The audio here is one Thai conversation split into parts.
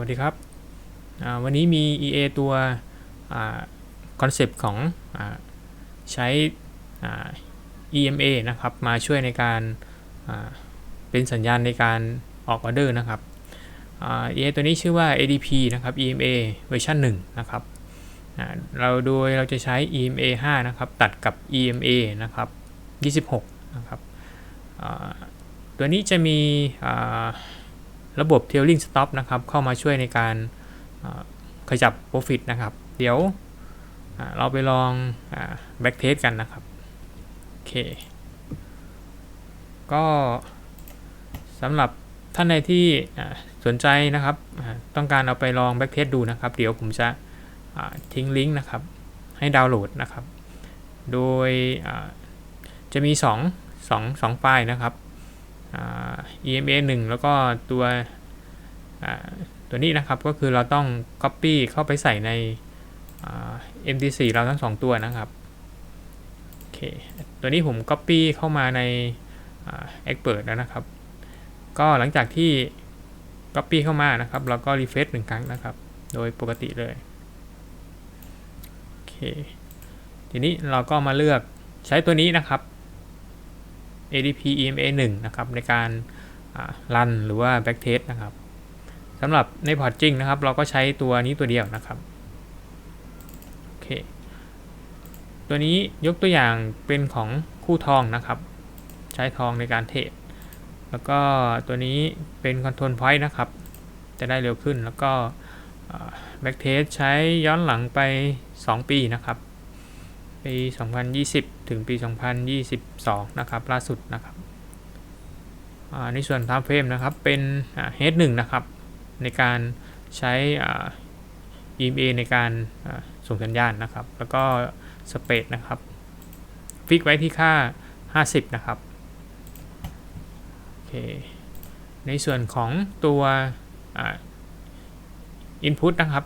วัสดีครับ วันนี้มี EA ตัวคอนเซปต์ของอใช้อ่า EMA นะครับ มาช่วยในการาเป็นสัญญาณในการออกออเดอร์นะครับอ่า EA ตัวนี้ชื่อว่า ADP นะครับ EMA เวอร์ชัน1นะครับเราโดยเราจะใช้ EMA 5 นะครับ ตัดกับ EMA นะครับ 26 นะครับตัวนี้จะมีอ ระบบ Tailing Stop นะครับเข้ามาช่วยในการขยับ Profit นะครับ เดี๋ยวเราไปลอง Back Test กันนะครับ โอเค ก็สำหรับท่านใดที่สนใจนะครับต้องการเอาไปลอง Back Test ดูนะครับ เดี๋ยวผมจะทิ้งลิงก์นะครับให้ดาวน์โหลดนะครับ โดยจะมี 2 2 2ไฟล์นะครับ EMA 1 แล้วก็ตัวตัวนี้นะครับก็คือเราต้อง Copy เข้าไปใส่ใน MT4 เราทั้ง 2 ตัวนะครับโอเคตัวนี้ผม Copy เข้ามาใน Expert แล้วนะครับ ก็หลังจากที่ Copy เข้ามานะครับเราก็ Refresh หนึ่งครั้งนะครับ โดยปกติเลยโอเคทีนี้เราก็มาเลือกใช้ตัวนี้นะครับ ADP EMA 1นะครับในการรันหรือว่า backtest นะครับสำหรับในพอร์ตจริงนะครับ เราก็ใช้ตัวนี้ตัวเดียวนะครับโอเคตัวนี้ยกตัวอย่างเป็นของคู่ทองนะครับ ใช้ทองในการเทรดแล้วก็ตัวนี้เป็น Control Point นะครับ จะได้เร็วขึ้นแล้วก็แบ็กเทสใช้ย้อนหลังไป 2 ปีนะครับ ปี 2020 ถึงปี 2022 นะครับ ล่าสุดนะครับในส่วน Time Frame นะครับ เป็น H1 นะครับ ในการใช้ EMA ในการส่งสัญญาณนะครับ แล้วก็ Spread นะครับ ฟิกไว้ที่ค่า 50 นะครับโอเคในส่วนของตัว Input นะครับ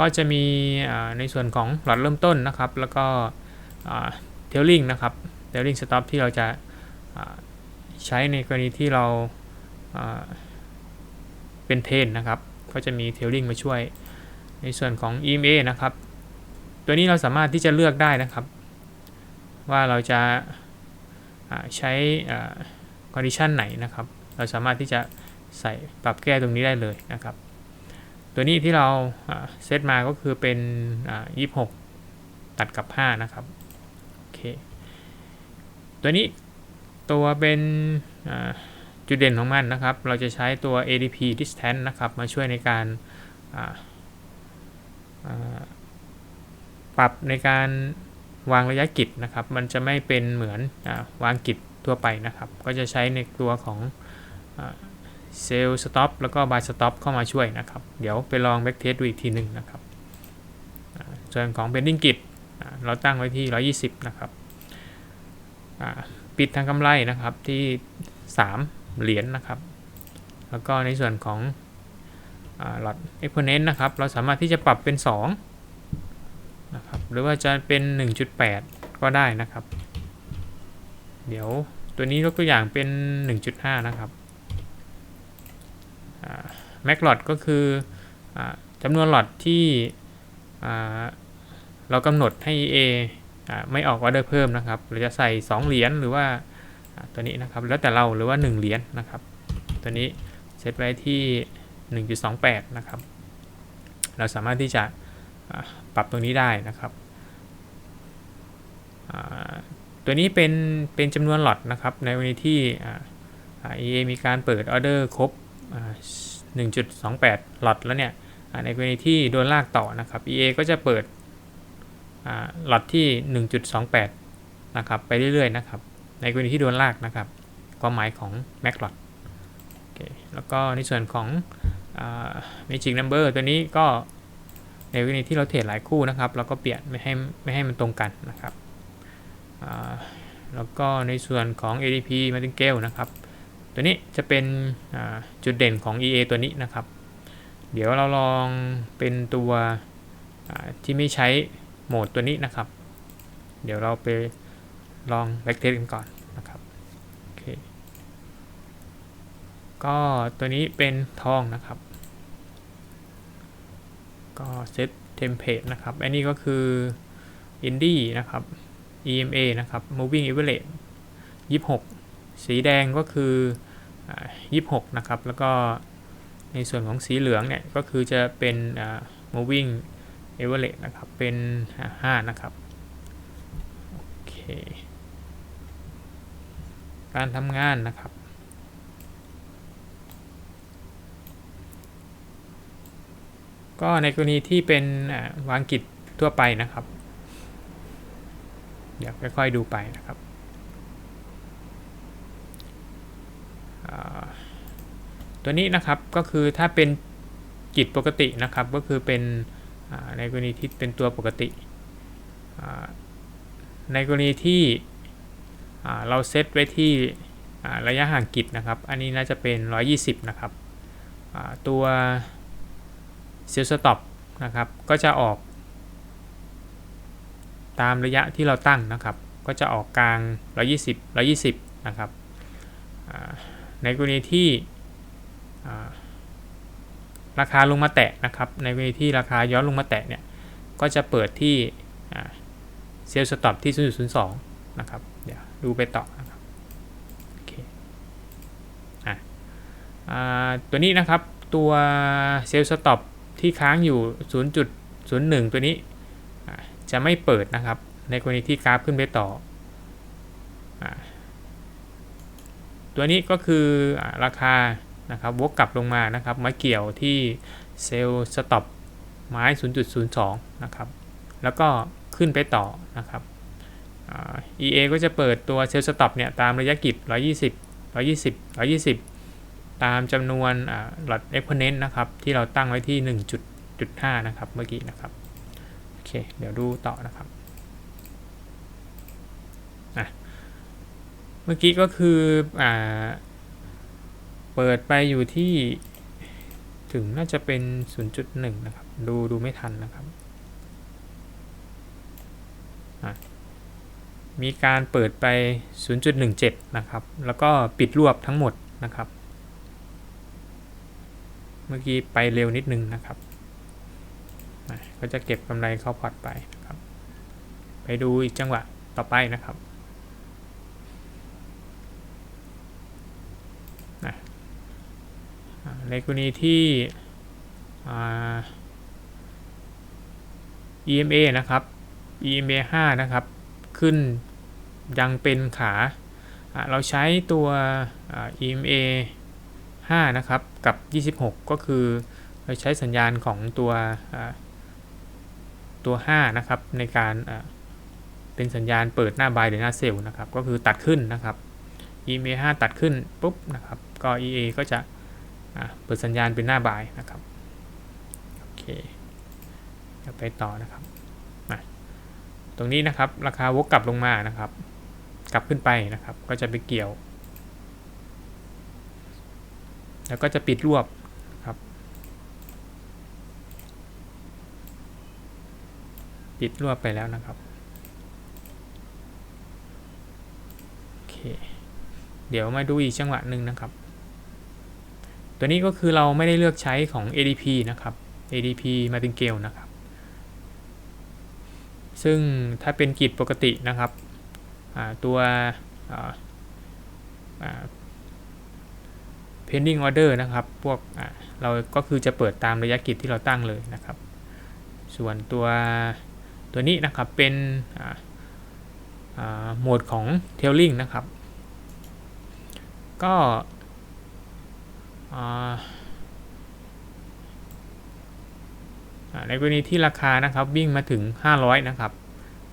ก็จะมีในส่วนของหลอดเริ่มต้นนะครับ แล้วก็เทลลิงนะครับเทลลิงสต็อปที่เราจะใช้ในกรณีที่เราเป็นเทนนะครับ ก็จะมีเทลลิงมาช่วย ในส่วนของ EMA นะครับ ตัวนี้เราสามารถที่จะเลือกได้นะครับ ว่าเราจะใช้คอนดิชันไหนนะครับ เราสามารถที่จะใส่ปรับแก้ตรงนี้ได้เลยนะครับ ตัวนี้ที่เราเซตมาก็คือเป็น26ตัดกับ 5 นะครับ โอเค ตัวนี้ตัวเป็นจุดเด่นของมันนะครับ เราจะใช้ตัว ADP distance นะครับ มาช่วยในการปรับในการวางระยะกิจนะครับ มันจะไม่เป็นเหมือนอวางกิจทั่วไปนะครับ ก็จะใช้ในตัวของ เซลล์สต็อปแล้วก็บายสต็อปเข้ามาช่วยนะครับ เดี๋ยวไปลองแบ็กเทสดูอีกทีหนึ่งนะครับส่วนของ bending grid เราตั้งไว้ที่ 120 นะครับปิดทางกำไรนะครับที่ 3 เหรียญนนะครับ แล้วก็ในส่วนของหลอด exponent นะครับ เราสามารถที่จะปรับเป็น 2 นะครับ หรือว่าจะเป็น 1.8 ก็ได้นะครับ เดี๋ยวตัวนี้ยกตัวอย่างเป็น 1.5 นะครับ แม็กหลอดก็คืออจำนวนหลอดที่เรากำหนดให้ EA ไม่ออกออเดอร์เพิ่มนะครับเราจะใส่ 2 เหรียญหรือว่าตัวนี้นะครับ แล้วแต่เราหรือว่า 1 เหรียญนะครับ ตัวนี้เซตไว้ที่ 1.28 นะครับ เราสามารถที่จะปรับตรงนี้ได้นะครับตัวนี้เป็นเป็นจำนวนหลอดนะครับในวันที่ EA มีการเปิดออเดอร์ครบ 1.28 หลอดแล้วเนี่ยในกรณีที่โดนลากต่อนะครับ EA ก็จะเปิดหลอดที่ 1.28 นะครับไปเรื่อยๆนะครับ ในกรณีที่โดนลากนะครับ ความหมายของ max หลอดแล้วก็ในส่วนของ magic number ตัวนี้ก็ในกรณีที่เราเทรดหลายคู่นะครับเราก็เปลี่ยนไม่ให้ไม่ให้มันตรงกันนะครับแล้วก็ในส่วนของ ADP martingale นะครับ ตัวนี้จะเป็นจุดเด่นของ EA ตัวนี้นะครับ เดี๋ยวเราลองเป็นตัวที่ไม่ใช้โหมดตัวนี้นะครับ เดี๋ยวเราไปลองแบ็กเทสกันก่อนนะครับโอเคก็ตัวนี้เป็นทองนะครับ ก็ set template นะครับ อันนี้ก็คือ indie นะครับ EMA นะครับ moving average 26 สีแดงก็คืออ26 นะครับ แล้วก็ในส่วนของสีเหลืองเนี่ยก็คือจะเป็น moving average นะครับ เป็น 5 นะครับ โอเค การทำงานนะครับ ก็ในกรณีที่เป็นวางกิจทั่วไปนะครับ เดี๋ยวค่อยๆดูไปนะครับอ่า ตัวนี้นะครับก็คือถ้าเป็นกิจปกตินะครับก็คือเป็นในกรณีที่เป็นตัวปกติ ในกรณีที่เราเซตไว้ที่ระยะห่างกิจนะครับ อันนี้น่าจะเป็น 120 นะครับตัวเซลสต็อปนะครับก็จะออก ตามระยะที่เราตั้งนะครับ ก็จะออกกลาง 120 120 นะครับในกรณีที่ ราคาลงมาแตะนะครับ ในกรณีที่ราคาย้อนลงมาแตะเนี่ย ก็จะเปิดที่เซลล์สต็อปที่ 0.02 นะครับ เดี๋ยวดูไปต่อนะครับโอเคอ่าตัวนี้นะครับตัวเซลล์สต็อปที่ค้างอยู่ 0.01 ตัวนี้จะไม่เปิดนะครับ ในกรณีที่กราฟขึ้นไปต่ออาตัวนี้ก็คืออราคา นะครับวกกลับลงมานะครับมาเกี่ยวที่เซลล์สต็อปไม้ 0.02 นะครับ แล้วก็ขึ้นไปต่อนะครับอา EA ก็จะเปิดตัวเซลล์สต็อปเนี่ยตามระยะกิจ 120 120 120 ตามจำนวนหลอดเอ็กโพเนนต์นะครับ ที่เราตั้งไว้ที่ 1.5 นะครับ เมื่อกี้นะครับ โอเค เดี๋ยวดูต่อนะครับอะเมื่อกี้ก็คืออ่า ปิดไปอยู่ที่ถึงน่าจะเป็น 0.1 นะครับ ดูดูไม่ทันนะครับ มีการเปิดไป 0.17 นะครับ แล้วก็ปิดรวบทั้งหมดนะครับ เมื่อกี้ไปเร็วนิดนึงนะครับ ก็จะเก็บกำไรเข้าพอร์ตไปนะครับ ไปดูอีกจังหวะต่อไปนะครับนะ ในกรณีที่ EMA นะครับ EMA 5 นะครับ ขึ้นยังเป็นขา เราใช้ตัว EMA 5 นะครับ กับ 26 ก็คือเราใช้สัญญาณของตัวตัว 5 นะครับ ในการเป็นสัญญาณเปิดหน้าบายหรือหน้าเซลล์นะครับ ก็คือตัดขึ้นนะครับ EMA 5 ตัดขึ้นปุ๊บนะครับ ก็ EA ก็จะ เปิดสัญญาณเป็นหน้าบายนะครับโอเคเดี๋ยวไปต่อนะครับตรงนี้นะครับราคาวกกลับลงมานะครับ กลับขึ้นไปนะครับ ก็จะไปเกี่ยว แล้วก็จะปิดรวบปิดรวบไปแล้วนะครับโอเคเดี๋ยวมาดูอีกจังหวะหนึ่งนะครับ ตัวนี้ก็คือเราไม่ได้เลือกใช้ของ ADP นะครับ ADP Martingale นะครับ ซึ่งถ้าเป็นกิจปกตินะครับตัว pending order นะครับ พวกเราก็คือจะเปิดตามระยะกิจที่เราตั้งเลยนะครับ ส่วนตัวตัวนี้นะครับเป็นโหมดของ tailing นะครับ ก็ ในกรณีที่ราคานะครับวิ่งมาถึง 500 นะครับ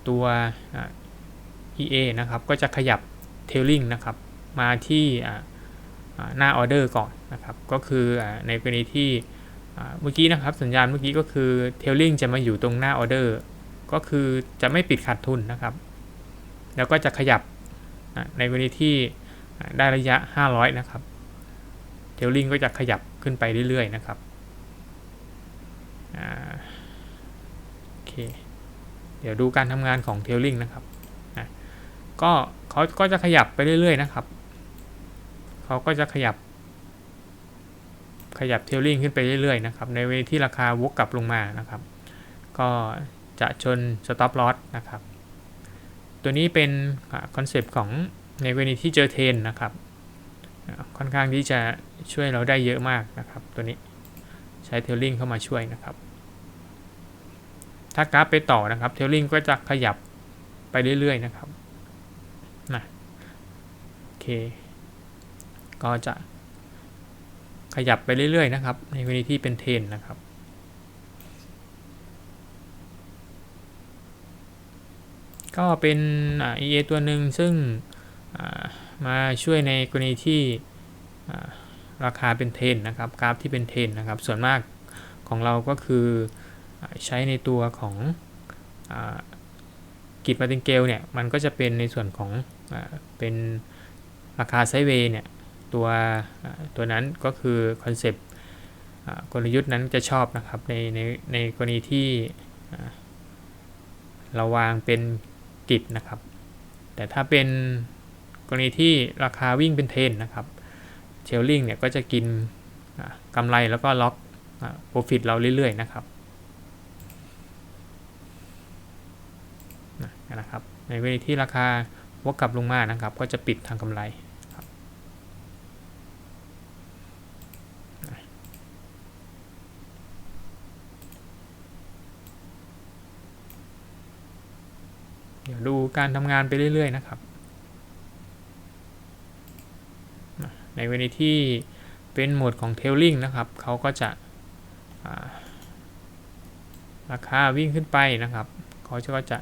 ตัว EA นะครับ ก็จะขยับ tailing นะครับ มาที่หน้าออเดอร์ก่อนนะครับ ก็คือในกรณีที่เมื่อกี้นะครับ สัญญาณเมื่อกี้ก็คือ tailing จะมาอยู่ตรงหน้าออเดอร์ก็คือจะไม่ปิดขาดทุนนะครับ แล้วก็จะขยับในกรณีที่ได้ระยะ 500 นะครับ เทลลิงก็จะขยับขึ้นไปเรื่อยๆนะครับโอเค เดี๋ยวดูการทำงานของเทลลิงนะครับก็เขาก็จะขยับไปเรื่อยๆนะครับ เขาก็จะขยับ ขยับเทลลิงขึ้นไปเรื่อยๆนะครับ ในเวที่ราคาวกกลับลงมานะครับ ก็จะชน stop loss นะครับ ตัวนี้เป็นคอนเซปต์ของในกรณีที่เจอเทนนะครับ ค่อนข้างที่จะช่วยเราได้เยอะมากนะครับ ตัวนี้ใช้เทลลิงเข้ามาช่วยนะครับ ถ้ากราฟไปต่อนะครับเทลลิงก็จะขยับไปเรื่อยๆนะครับนะโอเค ก็จะขยับไปเรื่อยๆนะครับ ในกรณีที่เป็นเทนนะครับก็เป็น EA ตัวหนึ่งซึ่ง มาช่วยในกรณีที่ราคาเป็นเทรนนะครับกราฟที่เป็นเทรนนะครับส่วนมากของเราก็คือใช้ในตัวของกิจมาติงเกลเนี่ยมันก็จะเป็นในส่วนของอเป็นราคาไซเวย์เนี่ยตัวตัวนั้นก็คือคอนเซปต์กลยุทธ์นั้นจะชอบนะครับในในในกรณีที่เราวางเป็นกิจนะครับ แต่ถ้าเป็น กรณีที่ราคาวิ่งเป็นเทรนนะครับเชลลิงเนี่ยก็จะกินกำไรแล้วก็ล็อกโปรฟิตเราเรื่อยๆนะครับนะครับ ในกรณีที่ราคาวกกลับลงมานะครับ ก็จะปิดทางกำไรเดี๋ยวดูการทำงานไปเรื่อยๆนะครับ ในเวลาที่เป็นโหมดของ Tailing นะครับ เขาก็จะราคาวิ่งขึ้นไปนะครับ เขาจะก็จะ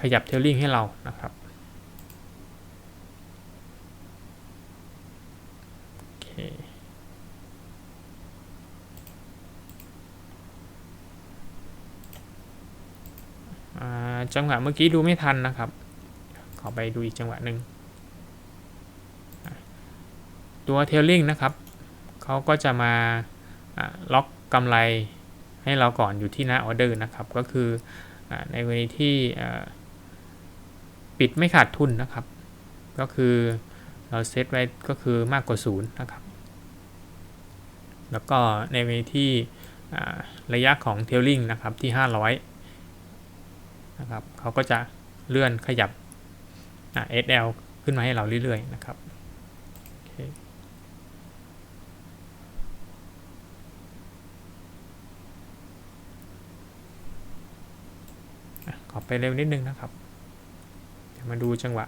ขยับ Tailing ให้เรานะครับโอเคจังหวะเมื่อกี้ดูไม่ทันนะครับ ขอไปดูอีกจังหวะหนึ่ง ตัว Tailing นะครับเขาก็จะมาล็อกกำไรให้เราก่อนอยู่ที่หน้าออเดอร์นะครับ ก็คืออในกรณีที่ปิดไม่ขาดทุนนะครับ ก็คือเราเซตไว้ก็คือมากกว่าศูนย์นะครับ แล้วก็ในกรณีที่ระยะของ Tailing นะครับที่ 500นะครับเขาก็จะเลื่อนขยับ SL ขึ้นมาให้เราเรื่อยๆนะครับโอเค อะ ขอไปเร็วนิดนึงนะครับ เดี๋ยวมาดูจังหวะ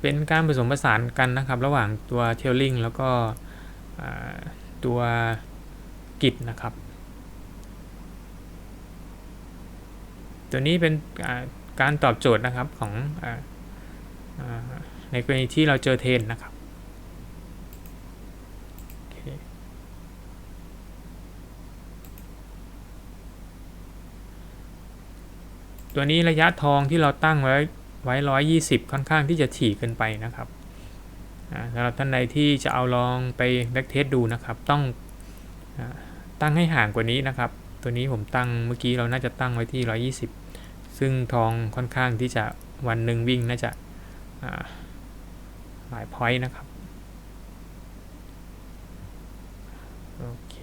เป็นการผสมผสานกันนะครับ ระหว่างตัวเทลลิงแล้วก็ตัวกิจนะครับ ตัวนี้เป็นการตอบโจทย์นะครับของอในกรณีที่เราเจอเทนนะครับ โอเค ตัวนี้ระยะทองที่เราตั้งไว้ไว้ร้อยยี่สิบค่อนข้างที่จะถี่เกินไปนะครับสำหรับท่านใดที่จะเอาลองไปแบ็กเทสดูนะครับ ต้องตั้งให้ห่างกว่านี้นะครับ ตัวนี้ผมตั้งเมื่อกี้เราน่าจะตั้งไว้ที่ 120 ซึ่งทองค่อนข้างที่จะวันหนึ่งวิ่งน่าจะหลายพอยต์นะครับ โอเค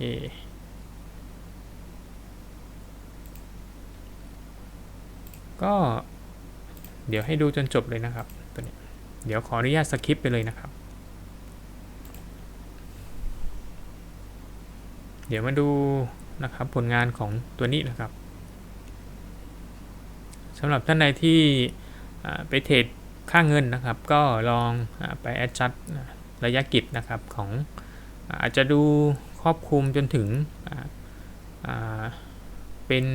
ก็เดี๋ยวให้ดูจนจบเลยนะครับตัวนี้เดี๋ยวขออนุญาตสคิปไปเลยนะครับ เดี๋ยวมาดูนะครับผลงานของตัวนี้นะครับสำหรับท่านใดที่ไปเทรดค่าเงินนะครับ ก็ลองอไป adjust ระยะกิจนะครับของอาจจะดูครอบคลุมจนถึงเป็น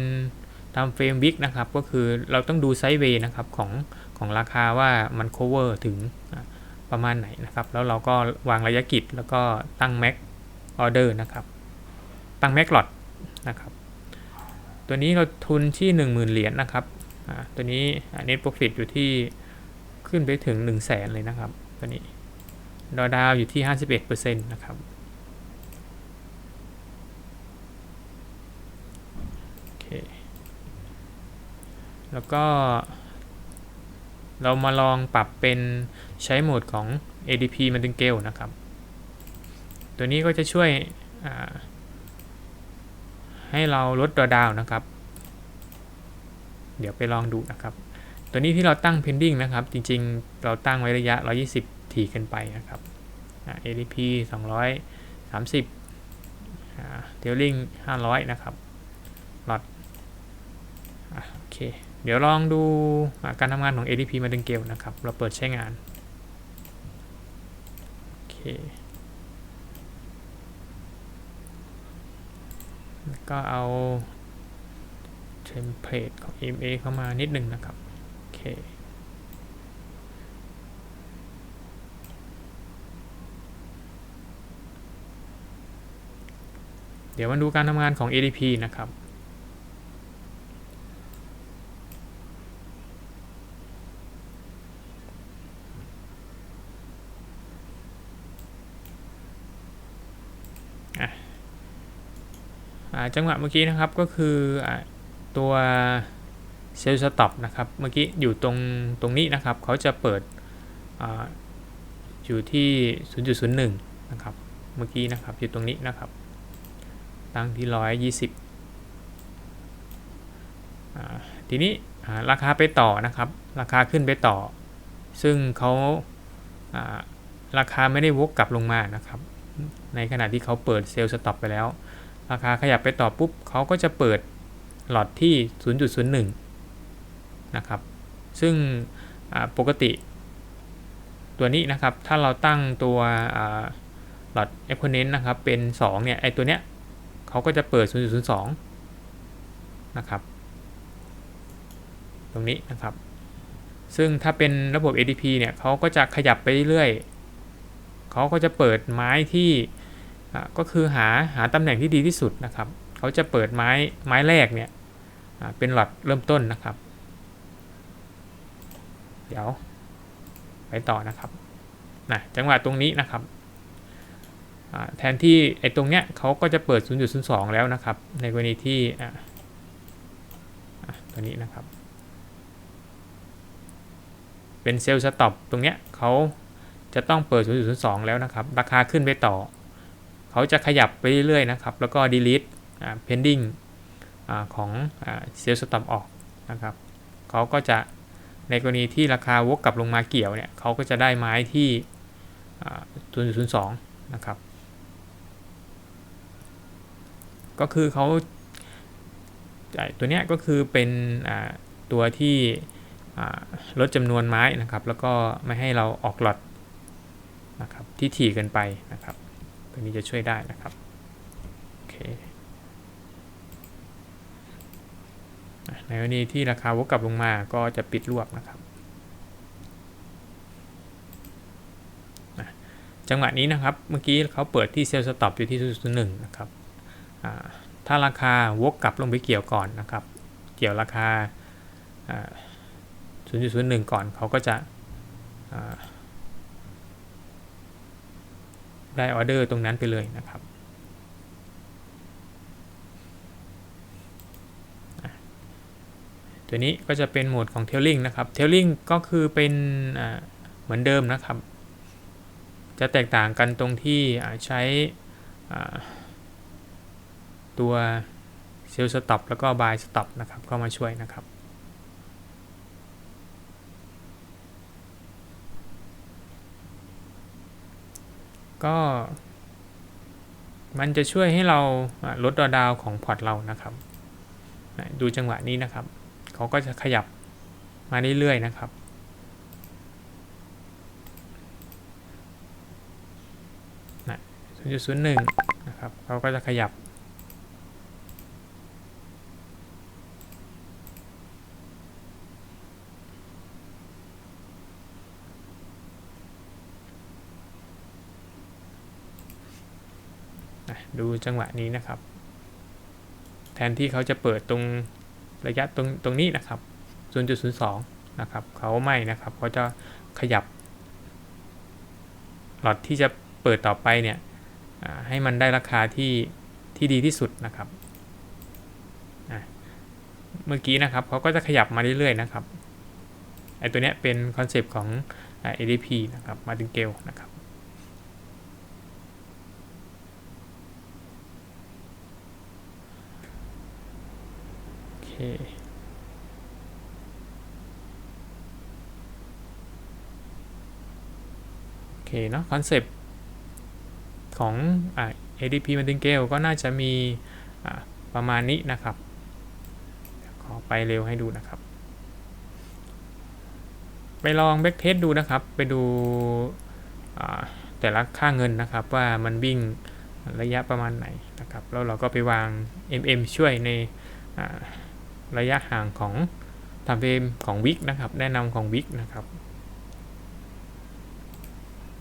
ตามเฟรมวิกนะครับก็คือเราต้องดูไซด์เวย์นะครับของของราคาว่ามัน cover ถึงประมาณไหนนะครับ แล้วเราก็วางระยะกิจแล้วก็ตั้ง max order นะครับ ตั้ง max lot นะครับ ตัวนี้เราทุนที่ 10,000 เหรียญนะครับตัวนี้ net profit อยู่ที่ขึ้นไปถึง 1 0 0 0 0แสนเลยนะครับ ตัวนี้ดอดาวอยู่ที่ 51%นะครับ โอเค แล้วก็ เรามาลองปรับเป็นใช้โหมดของ ADP Martingale นะครับ ตัวนี้ก็จะช่วยให้เราลดตัวดาวนะครับ เดี๋ยวไปลองดูนะครับ ตัวนี้ที่เราตั้ง pending นะครับ จริงๆ เราตั้งไว้ระยะ 120ถี่ขึ้นไปนะครับ ADP 230อ่า Tailing 500 นะครับหลอด โอเค เดี๋ยวลองดูการทำงานของ ADP มาดึงเกลนะครับ เราเปิดใช้งาน โอเค แล้วก็เอาเทมเพลตของ MA เข้ามานิดนึงนะครับ โอเคเดี๋ยวมาดูการทำงานของ ADP นะครับ จังหวะเมื่อกี้นะครับก็คืออตัวเซลล์สต็อปนะครับเมื่อกี้อยู่ตรงตรงนี้นะครับเขาจะเปิดออยู่ที่ 0.01 นะครับเมื่อกี้นะครับอยู่ตรงนี้นะครับ ตั้งที่ 120อ่าทีนี้ราคาไปต่อนะครับ ราคาขึ้นไปต่อ ซึ่งเขาราคาไม่ได้วกกลับลงมานะครับ ในขณะที่เขาเปิดเซลล์สต็อปไปแล้ว ราคาขยับไปต่อปุ๊บเขาก็จะเปิดหลอดที่ 0.01 นะครับ ซึ่งปกติตัวนี้นะครับ ถ้าเราตั้งตัวหลอด exponent นะครับ เป็น 2 เนี่ย ไอตัวเนี้ยเขาก็จะเปิด 0.02 นะครับ ตรงนี้นะครับ ซึ่งถ้าเป็นระบบ ADP เนี่ยเขาก็จะขยับไปเรื่อยเขาก็จะเปิดไม้ที่ ก็คือหาหาตำแหน่งที่ดีที่สุดนะครับ เขาจะเปิดไม้ไม้แรกเนี่ยเป็นหลอดเริ่มต้นนะครับ เดี๋ยวไปต่อนะครับนะจังหวะตรงนี้นะครับแทนที่ไอ้ตรงเนี้ยเขาก็จะเปิด 0.02 แล้วนะครับ ในกรณีที่อะตัวนี้นะครับ เป็นเซลล์สต็อปตรงเนี้ยเขาจะต้องเปิด 0.02 แล้วนะครับ ราคาขึ้นไปต่อ เขาจะขยับไปเรื่อยๆนะครับ แล้วก็ delete อ pending อของเซลล์สต็อปออกนะครับเขาก็จะในกรณีที่ราคาวกกลับลงมาเกี่ยวเนี่ยเขาก็จะได้ไม้ที่อ่า0.02นะครับ ก็คือเขาตัวเนี้ยก็คือเป็นตัวที่ลดจำนวนไม้นะครับ แล้วก็ไม่ให้เราออกหลอดนะครับที่ถี่เกินไปนะครับ ตัวนี้จะช่วยได้นะครับโอเคในกรณีที่ราคาวกกลับลงมาก็จะปิดรวบนะครับจังหวะนี้นะครับเมื่อกี้เขาเปิดที่เซลล์สต็อปอยู่ที่0.01นะครับถ้าราคาวกกลับลงไปเกี่ยวก่อนนะครับ เกี่ยวราคา0.01 ก่อนเขาก็จะอ่า ได้ออเดอร์ตรงนั้นไปเลยนะครับตัวนี้ก็จะเป็นโหมดของ Tailing นะครับ Tailing ก็คือเป็นเหมือนเดิมนะครับ จะแตกต่างกันตรงที่ใช้ตัว Sell Stop แล้วก็ Buy Stop นะครับเข้ามาช่วยนะครับ ก็ มันจะช่วยให้เราลดดอดาวของพอร์ตเรานะครับ ดูจังหวะนี้นะครับ เขาก็จะขยับมาเรื่อยๆนะครับนะ0.01 นะครับ เขาก็จะขยับ ดูจังหวะนี้นะครับ แทนที่เขาจะเปิดตรงระยะตรงตรงนี้นะครับ 0.02 นะครับเขาไม่นะครับเขาจะขยับหลอดที่จะเปิดต่อไปเนี่ยให้มันได้ราคาที่ที่ดีที่สุดนะครับ เมื่อกี้นะครับเขาก็จะขยับมาเรื่อยๆนะครับไอตัวเนี้ยเป็นคอนเซปต์ของ ADP นะครับ Martingale นะครับ โอเคโอเคเนาะคอนเซปต์ของอ่า ADP Martingale ก็น่าจะมีประมาณนี้นะครับ ขอไปเร็วให้ดูนะครับ ไปลองแบ็กเทสดูนะครับ ไปดูแต่ละค่าเงินนะครับว่ามันวิ่งระยะประมาณไหนนะครับ แล้วเราก็ไปวาง MM ช่วยใน ระยะห่างของทำเฟรมของวิกนะครับ แนะนำของวิกนะครับ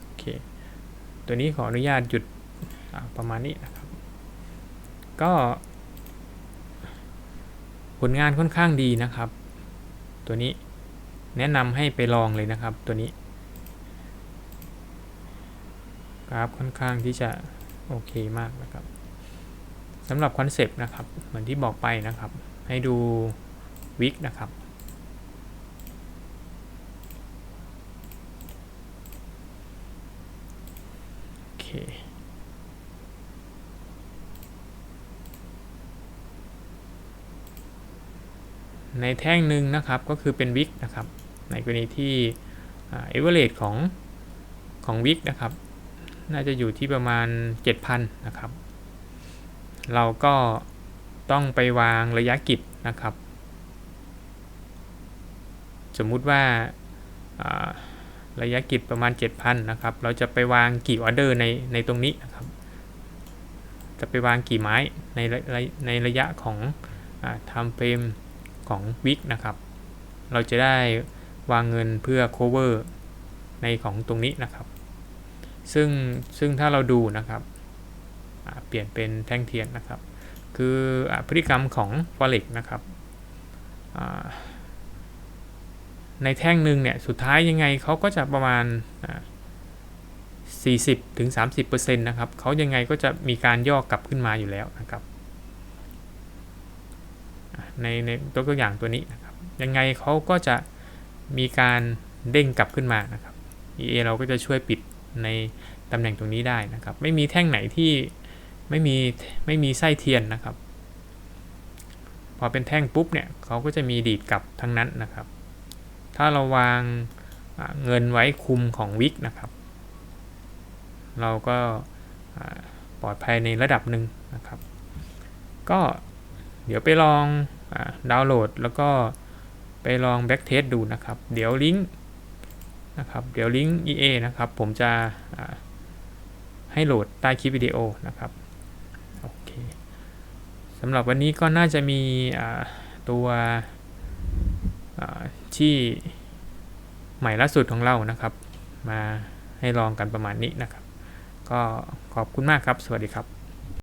โอเคตัวนี้ขออนุญาตหยุดประมาณนี้นะครับ ก็ ผลงานค่อนข้างดีนะครับ ตัวนี้แนะนำให้ไปลองเลยนะครับ ตัวนี้กราฟค่อนข้างที่จะโอเคมากนะครับสำหรับคอนเซปต์นะครับ เหมือนที่บอกไปนะครับ ให้ดูวิกนะครับ โอเค ในแท่งหนึ่งนะครับก็คือเป็นวิกนะครับ ในกรณีที่เอเวอเรสของของวิกนะครับ น่าจะอยู่ที่ประมาณ 7,000 นะครับ เราก็ ต้องไปวางระยะกิจนะครับ สมมุติว่าระยะกิจประมาณ 7,000 นะครับ เราจะไปวางกี่ออเดอร์ในในตรงนี้นะครับ จะไปวางกี่ไม้ในในในระยะของทำเฟรมของวิกนะครับ เราจะได้วางเงินเพื่อ cover ในของตรงนี้นะครับ ซึ่งซึ่งถ้าเราดูนะครับ เปลี่ยนเป็นแท่งเทียนนะครับ คืออพฤติกรรมของ forex นะครับในแท่งหนึ่งเนี่ยสุดท้ายยังไงเขาก็จะประมาณอ่า40ถึง30%นะครับเขายังไงก็จะมีการย่อกลับขึ้นมาอยู่แล้วนะครับในในตัวอย่างตัวนี้นะครับยังไงเขาก็จะมีการเด้งกลับขึ้นมานะครับ EA เราก็จะช่วยปิดในตำแหน่งตรงนี้ได้นะครับ ไม่มีแท่งไหนที่ ไม่มีไม่มีไส้เทียนนะครับ พอเป็นแท่งปุ๊บเนี่ยเขาก็จะมีดีดกลับทั้งนั้นนะครับ ถ้าเราวางเงินไว้คุมของวิกนะครับ เราก็ปลอดภัยในระดับหนึ่งนะครับ ก็เดี๋ยวไปลองดาวน์โหลดแล้วก็ไปลองแบ็กเทสดูนะครับ เดี๋ยวลิงก์นะครับเดี๋ยวลิงก์ EA นะครับ ผมจะให้โหลดใต้คลิปวิดีโอนะครับ สำหรับวันนี้ก็น่าจะมีตัวที่ใหม่ล่าสุดของเรานะครับ มาให้ลองกันประมาณนี้นะครับ ก็ขอบคุณมากครับ สวัสดีครับ